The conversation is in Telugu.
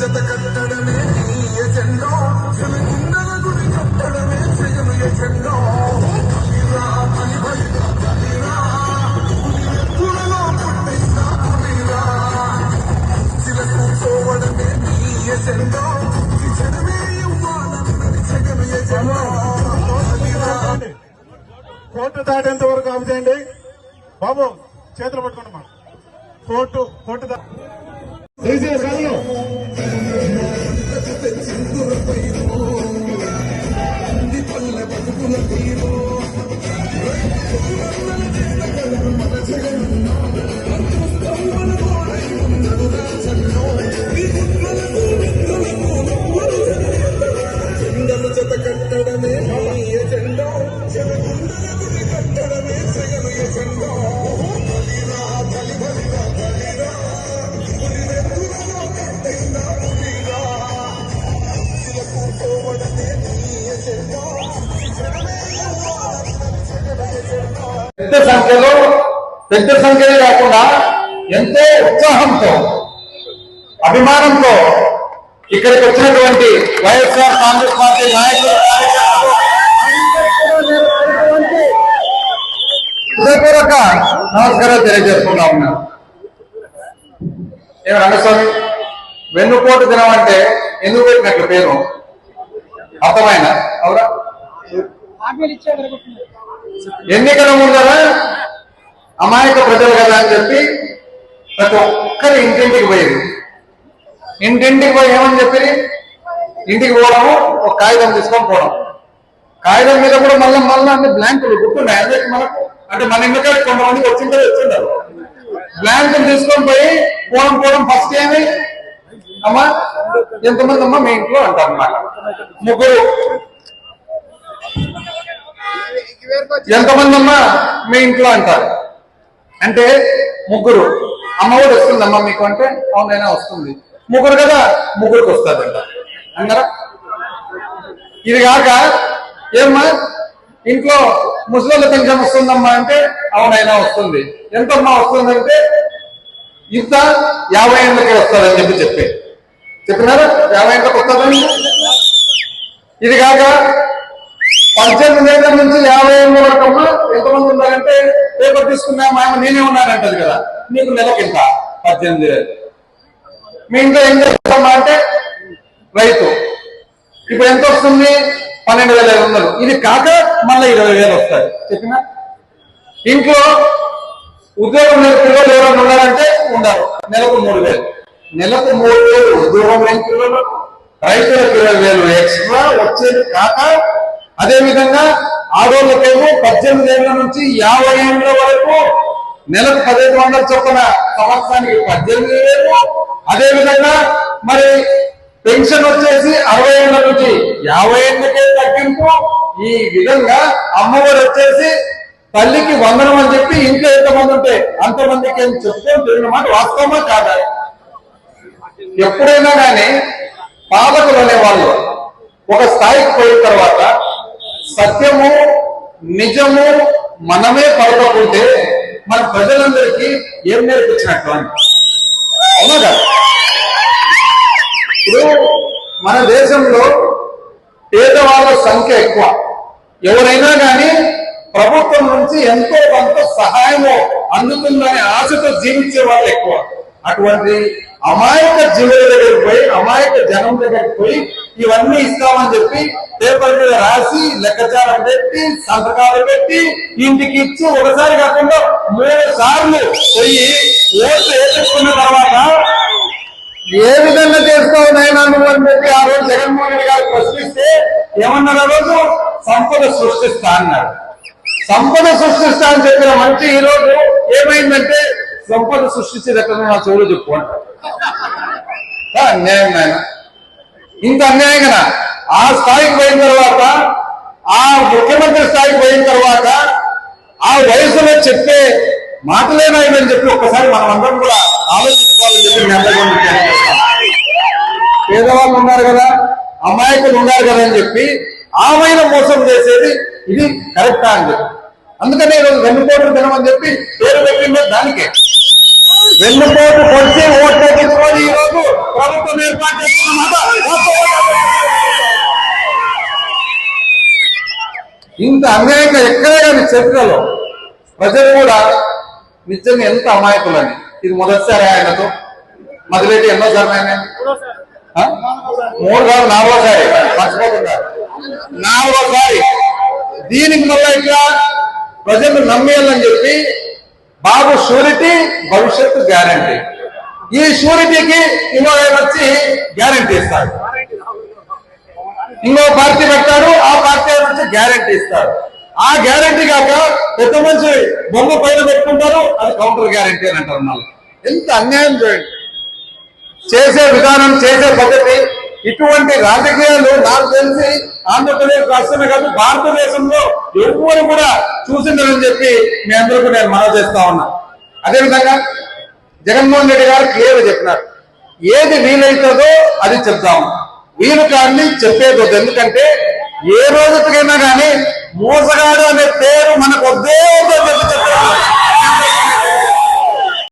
జత కట్టడమే నీ ఎజెండో. గుడి కట్టడమే జగను ఎజెండో. కూర్చోవడమే నీ ఎజెండో. ఈ జనమే ఇవ్వాలన్నది జగను ఎజెండో. కోర్టు దాటేంత వరకు ఆపుచేయండి బాబు చేతులు పట్టుకోండి మా కోర్టు కోర్టు దా పెద్ద సంఖ్యలో పెద్ద సంఖ్యలో కాకుండా ఎంతో ఉత్సాహంతో అభిమానంతో ఇక్కడికి వచ్చినటువంటి వైఎస్ఆర్ కాంగ్రెస్ పార్టీ నాయకులు హృదయపూర్వక నమస్కారాలు తెలియజేసుకుంటా ఉన్నాను ఏమి రంగస్వామి వెన్నుపోటు దినం అంటే ఎందుకు పెట్టినట్లు పేరు? అర్థమైన అవునా? ఎన్నికల ముందర అమాయక ప్రజలు కదా అని చెప్పి ప్రతి ఒక్కరి ఇంటింటికి పోయేది. ఇంటింటికి పోయి ఏమని చెప్పి ఇంటికి పోవడము ఒక కాగితం తీసుకొని పోవడం. కాగితం మీద కూడా మళ్ళీ మళ్ళీ అన్ని బ్లాంకులు గుర్తున్నాయి. అదే మనకు అంటే మన ఇంటికాడ కొంతమంది వచ్చిందో వచ్చింటారు. బ్లాంకులు తీసుకొని పోయి పోవడం పోవడం ఫస్ట్ ఏమి? అమ్మా ఎంతమంది అమ్మా మీ ఇంట్లో అంటారు అన్నమాట. ముగ్గురు. ఎంతమంది అమ్మా మీ ఇంట్లో అంటారు. అంటే ముగ్గురు. అమ్మ కూడా వస్తుందమ్మా మీకు అంటే అవునైనా వస్తుంది. ముగ్గురు కదా? ముగ్గురికి వస్తుందంట. అందరా? ఇది కాక ఏమ్మా? ఇంట్లో ముసలి పెన్షన్ వస్తుందమ్మా అంటే అవునైనా వస్తుంది. ఎంతమ్మా వస్తుందంటే ఇంత యాభై ఏళ్ళకే వస్తుందని చెప్పి చెప్పి. చెప్పినారా? యాభై ఏళ్ళకి వస్తుందని? ఇది కాక పద్దెనిమిది ఏళ్ళ నుంచి యాభై ఏళ్ళ వరకు ఎంతమంది ఉన్నారంటే పేపర్ తీసుకున్నా ఆయన నేనే ఉన్నానంటది కదా. నీకు నెలకింత పద్దెనిమిది. వేలు మీ ఇంట్లో ఏం చేస్తామా అంటే రైతు. ఇప్పుడు ఎంత వస్తుంది? పన్నెండు వేల ఐదు వందలు. ఇది కాక మళ్ళీ ఇరవై వేలు వస్తాయి. చెప్పినా? ఇంట్లో ఉద్యోగం లేని పిల్లలు ఎవరైనా ఉన్నారంటే ఉండరు. నెలకు మూడు వేలు. నెలకు మూడు వేలు. ఉద్యోగం లేని పిల్లలు రైతులకు ఇరవై వేలు ఎక్స్ట్రా వచ్చేది కాక అదేవిధంగా ఆడోళ్ళకేమో పద్దెనిమిది ఏళ్ళ నుంచి యాభై ఏళ్ళ వరకు నెలకు పదిహేను వందల చొప్పున సంవత్సరానికి పద్దెనిమిది వేలు. అదేవిధంగా మరి పెన్షన్ వచ్చేసి అరవై ఏళ్ళ నుంచి యాభై ఏళ్ళకే తగ్గింపు. ఈ విధంగా అమ్మఒడి వచ్చేసి తల్లికి వందనం అని చెప్పి ఇంట్లో ఎంతమంది ఉంటే అంతమందికి అని చెప్తే తెలియని మాట వాస్తవమా కాదా? ఎప్పుడైనా కానీ పాలకులు అనేవాళ్ళు ఒక స్థాయికి పోయిన తర్వాత సత్యము నిజము మనమే పడకపోతే మన ప్రజలందరికీ ఏం నేర్పించినట్లు అని. అవునా కదా? ఇప్పుడు మన దేశంలో పేదవాళ్ళ సంఖ్య ఎక్కువ. ఎవరైనా కానీ ప్రభుత్వం నుంచి ఎంతో కొంత సహాయము అందుతుందనే ఆశతో జీవించే వాళ్ళు ఎక్కువ. అటువంటి అమాయక జీవుల దగ్గరికి పోయి అమాయక జనం దగ్గరికి పోయి ఇవన్నీ ఇస్తామని చెప్పి పేపర్ మీద రాసి లెక్కచారం పెట్టి సంతకాలు పెట్టి ఇంటికి ఇచ్చి ఒకసారి కాకుండా మూడు సార్లు పోయి ఓట్లు వేసుకున్న తర్వాత ఏ విధంగా చేస్తావు నైనా నువ్వు అని చెప్పి ఆ రోజు జగన్మోహన్ రెడ్డి గారు ప్రశ్నిస్తే ఏమన్నారు ఆ రోజు? సంపద సృష్టిస్తా అన్నారు. సంపద సృష్టిస్తా అని చెప్పిన మంచి ఈ రోజు ఏమైందంటే సంపద సృష్టించేది ఎక్కడ నా చెవులు చెప్పు అంటారు అన్యాయం నాయన ఇంత అన్యాయం కదా ఆ స్థాయికి పోయిన తర్వాత ఆ ముఖ్యమంత్రి స్థాయికి పోయిన తర్వాత ఆ వయసులో చెప్పే మాటలేనాయని చెప్పి ఒక్కసారి మనం అందరం కూడా ఆలోచించుకోవాలని చెప్పి మీ పేదవాళ్ళు ఉన్నారు కదా అమాయకులు ఉన్నారు కదా అని చెప్పి ఆమెన మోసం చేసేది ఇది కరెక్టా అని చెప్పి అందుకనే ఈరోజు రెండు కోట్లు తినమని చెప్పి పేరు పెట్టిందే దానికే. వెన్నుపోటు పొడిచి ఓట్లు తెచ్చుకొని ఈ రోజు ప్రభుత్వం ఏర్పాటు చేస్తున్నమాట ఇంత అన్యాయంగా ఎక్కడే కానీ చరిత్రలో ప్రజలు కూడా నిజంగా ఎంత అమాయకులని. ఇది మొదటిసారి ఆయనతో. మొదలెట్టి ఎన్నోసారి ఆయన మూడు కాదు నాలుగోసారి. మర్చిపోకుండా. నాలుగోసారి. దీనికి మళ్ళీ ఇట్లా ప్రజలు నమ్మేయాలని చెప్పి బాబు షూరిటీ భవిష్యత్తు గ్యారంటీ. ఈ షూరిటీకి ఇంకో వచ్చి గ్యారంటీ ఇస్తాడు ఇంకో పార్టీ పెడతాడు ఆ పార్టీ వచ్చి గ్యారంటీ ఇస్తాడు ఆ గ్యారంటీ కాక పెద్ద మనిషి బొమ్మ పైన పెట్టుకుంటారు అది కౌంటర్ గ్యారంటీ అని అంటారు ఎంత అన్యాయం చూడండి. చేసే విధానం చేసే పద్ధతి ఇటువంటి రాజకీయాలు నాకు తెలిసి ఆంధ్రప్రదేశ్ రాష్ట్రమే కాదు భారతదేశంలో ఎవరు కూడా చూసిందని చెప్పి మీ అందరికీ నేను మనవి చేస్తా ఉన్నా. అదేవిధంగా జగన్మోహన్ రెడ్డి గారు క్లియర్ చెప్పినారు. ఏది వీలైతుందో అది చెప్తాము వీలు కానీ చెప్పేది ఎందుకంటే ఏ రోజుకైనా కానీ మోసగాడు అనే పేరు